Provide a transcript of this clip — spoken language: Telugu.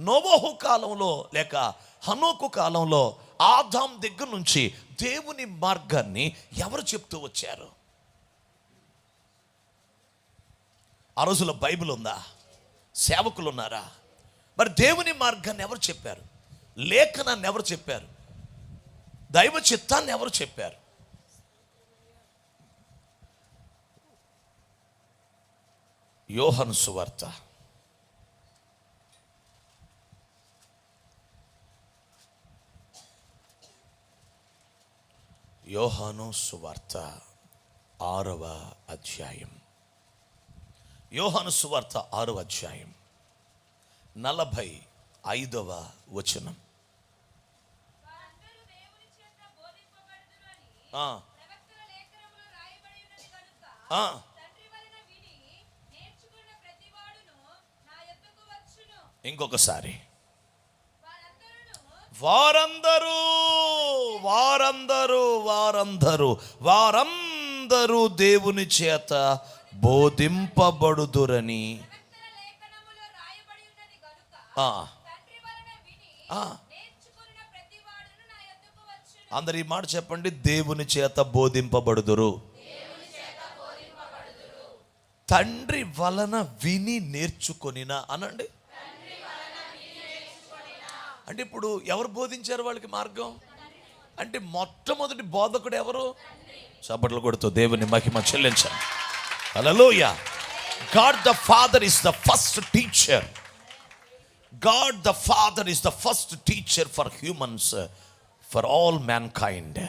నోవోహు కాలంలో లేక హనోకు కాలంలో ఆదాం దగ్గర నుంచి దేవుని మార్గాన్ని ఎవరు చెప్తూ వచ్చారు? ఆ రోజుల్లో బైబిల్ ఉందా? సేవకులు ఉన్నారా మరి దేవుని మార్గాన్ని ఎవరు చెప్పారు? లేఖనాన్ని ఎవరు చెప్పారు? దైవ చిత్తాన్ని ఎవరు చెప్పారు? యోహను సువార్త. యోహాను సువార్త ఆరవ అధ్యాయం. యోహాను సువార్త ఆరవ అధ్యాయం నలభై ఐదవ వచనం. ఇంకొకసారి. వారందరూ వారందరూ వారందరూ వారందరూ దేవుని చేత బోధింపబడుదురని. ఆ, అందరు ఈ మాట చెప్పండి దేవుని చేత బోధింపబడుదురు. తండ్రి వలన విని నేర్చుకొనినా అనండి. అంటే ఇప్పుడు ఎవరు బోధించారు వాళ్ళకి మార్గం? అంటే మొట్టమొదటి బోధకుడు ఎవరు? చప్పట్లు కొడుతూ దేవుని మహిమ చెల్లించాలి అలలోయ God the father is the first teacher God the father is the first teacher for humans for all mankind